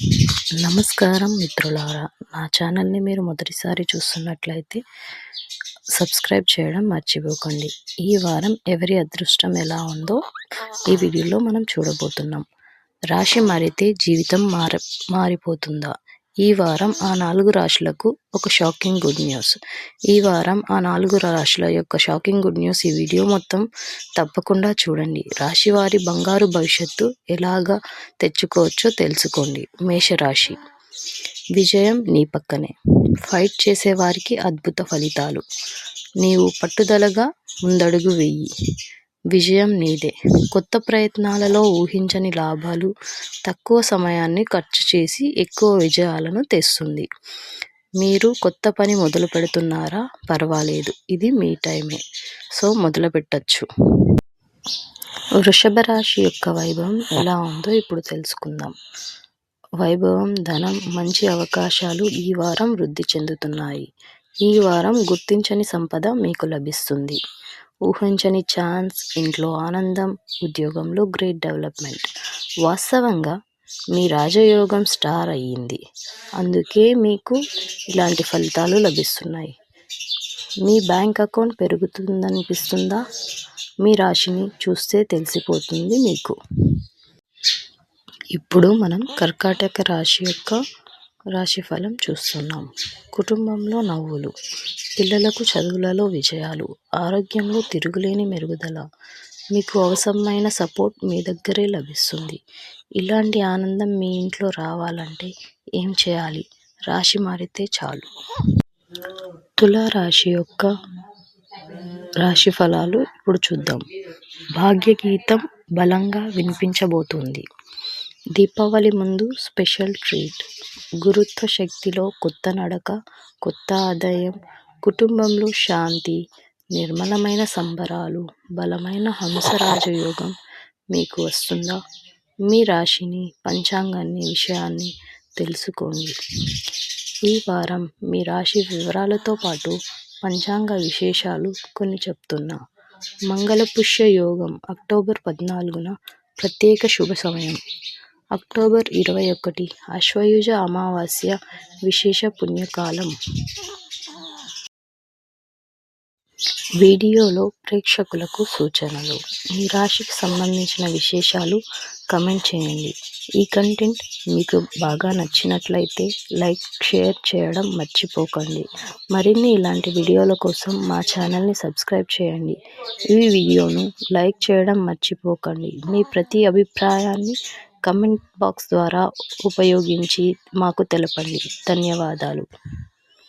నమస్కారం మిత్రులారా. నా ఛానల్ని మీరు మొదటిసారి చూస్తున్నట్లయితే సబ్స్క్రైబ్ చేయడం మర్చిపోకండి. ఈ వారం ఎవరి అదృష్టం ఎలా ఉందో ఈ వీడియోలో మనం చూడబోతున్నాం. రాశి మారితే జీవితం మార మారిపోతుందా? ఈ వారం ఆ నాలుగు రాశులకు ఒక షాకింగ్ గుడ్ న్యూస్. ఈ వారం ఆ నాలుగు రాశుల యొక్క షాకింగ్ గుడ్ న్యూస్ ఈ వీడియో మొత్తం తప్పకుండా చూడండి. రాశి వారి బంగారు భవిష్యత్తు ఎలాగా తెచ్చుకోవచ్చో తెలుసుకోండి. మేషరాశి. విజయం నీ పక్కనే. ఫైట్ చేసేవారికి అద్భుత ఫలితాలు. నీవు పట్టుదలగా ముందడుగు వెయ్యి విజయం నీదే. కొత్త ప్రయత్నాలలో ఊహించని లాభాలు తక్కువ సమయాన్ని ఖర్చు చేసి ఎక్కువ విజయాలను తెస్తుంది. మీరు కొత్త పని మొదలు పెడుతున్నారా? పర్వాలేదు. ఇది మీ టైమే. సో మొదలు పెట్టచ్చు. వృషభ రాశి యొక్క వైభవం ఎలా ఉందో ఇప్పుడు తెలుసుకుందాం. వైభవం ధనం మంచి అవకాశాలు ఈ వారం వృద్ధి చెందుతున్నాయి. ఈ వారం గుర్తించని సంపద మీకు లభిస్తుంది. ఊహించని ఛాన్స్ ఇంట్లో ఆనందం ఉద్యోగంలో గ్రేట్ డెవలప్మెంట్. వాస్తవంగా మీ రాజయోగం స్టార్ అయ్యింది. అందుకే మీకు ఇలాంటి ఫలితాలు లభిస్తున్నాయి. మీ బ్యాంక్ అకౌంట్ పెరుగుతుందనిపిస్తుందా? మీ రాశిని చూస్తే తెలిసిపోతుంది మీకు. ఇప్పుడు మనం కర్కాటక రాశి యొక్క రాశి ఫలం చూస్తున్నాం. కుటుంబంలో నవ్వులు పిల్లలకు చదువులలో విజయాలు ఆరోగ్యంలో తిరుగులేని మెరుగుదల మీకు అవసరమైన సపోర్ట్ మీ దగ్గరే లభిస్తుంది. ఇలాంటి ఆనందం మీ ఇంట్లో రావాలంటే ఏం చేయాలి? రాశి మారితే చాలు. తులారాశి యొక్క రాశి ఫలాలు ఇప్పుడు చూద్దాం. భాగ్యగీతం బలంగా వినిపించబోతుంది. దీపావళి ముందు స్పెషల్ ట్రీట్. గురుత్వ శక్తిలో కొత్త నడక కొత్త ఆదాయం కుటుంబంలో శాంతి నిర్మలమైన సంబరాలు బలమైన హంసరాజయోగం మీకు వస్తుందా? మీ రాశిని పంచాంగాన్ని విషయాన్ని తెలుసుకోండి. ఈ వారం మీ రాశి వివరాలతో పాటు పంచాంగ విశేషాలు కొన్ని చెప్తున్నా. మంగళపుష్య యోగం అక్టోబర్ పద్నాలుగున ప్రత్యేక శుభ సమయం. అక్టోబర్ ఇరవై ఒకటి అశ్వయుజ అమావాస్య విశేష పుణ్యకాలం. వీడియోలో ప్రేక్షకులకు సూచనలు. మీ రాశికి సంబంధించిన విశేషాలు కమెంట్ చేయండి. ఈ కంటెంట్ మీకు బాగా నచ్చినట్లయితే లైక్ షేర్ చేయడం మర్చిపోకండి. మరిన్ని ఇలాంటి వీడియోల కోసం మా ఛానల్ని సబ్స్క్రైబ్ చేయండి. ఈ వీడియోను లైక్ చేయడం మర్చిపోకండి. మీ ప్రతి అభిప్రాయాన్ని కమెంట్ బాక్స్ ద్వారా ఉపయోగించి మాకు తెలపండి. ధన్యవాదాలు.